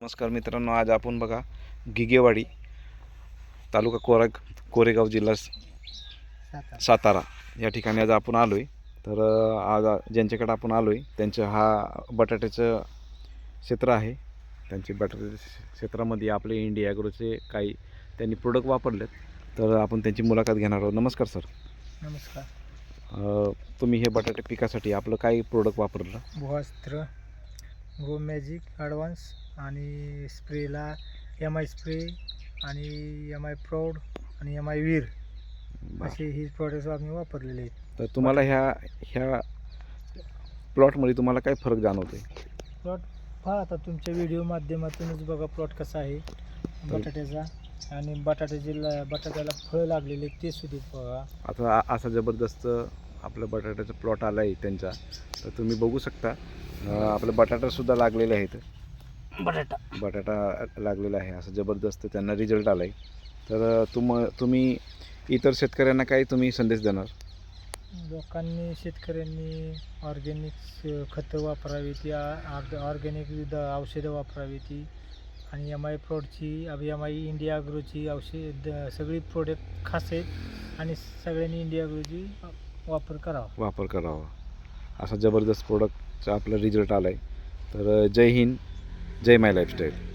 नमस्कार मित्रांनो आज आपण बघा गिगेवाडी तालुका कोरा कोरेगाव जिल्हा सातारा. या ठिकाणी आज आपण आलो आहे तर आज ज्यांच्याकडे आपण आलो आहे त्यांचं हा बटाट्याचं क्षेत्र आहे. त्यांचे बटाट्याच्या क्षेत्रामध्ये आपले इंडिया ॲग्रोचे काही त्यांनी प्रोडक्ट वापरलेत. तर आपण त्यांची मुलाखत घेणार आहोत. नमस्कार सर नमस्कार. तुम्ही हे बटाटे पिकासाठी आपलं काय प्रोडक्ट वापरलं? भुवास्त्र गो मॅजिक ॲडव्हान्स आणि स्प्रेला एम आय स्प्रे आणि एम आय प्रौड आणि एम आय वीर. असे ही प्रोडक्ट्स आम्ही वापरलेले आहेत. तर तुम्हाला ह्या ह्या प्लॉटमध्ये तुम्हाला काय फरक जाणवतोय? प्लॉट पहा आता तुमच्या व्हिडिओ माध्यमातूनच बघा प्लॉट कसा आहे. बटाट्याचा आणि बटाट्याचे बटाट्याला फळं लागलेले ते सुद्धा बघा आता असा जबरदस्त आपलं बटाट्याचा प्लॉट आला आहे त्यांचा. तर तुम्ही बघू शकता. आपलं बटाटासुद्धा लागलेले आहेत. बटाटा. बटाटा लागलेला आहे. असं जबरदस्त त्यांना रिझल्ट आला आहे तर तुम तुम्ही इतर शेतकऱ्यांना काय तुम्ही संदेश देणार? लोकांनी शेतकऱ्यांनी ऑर्गॅनिक खतं वापरावी ती ऑर्गॅनिक विविध औषधं वापरावी ती आणि एम आय प्रोडची एम आय इंडिया अग्रोची औषध सगळी प्रोडक्ट खास आहेत. आणि सगळ्यांनी इंडिया अग्रोची वापर करावा. वापर करावा. असा जबरदस्त प्रोडक्टचा आपला रिझल्ट आला आहे तर जय हिंद जय माय लाईफस्टाईल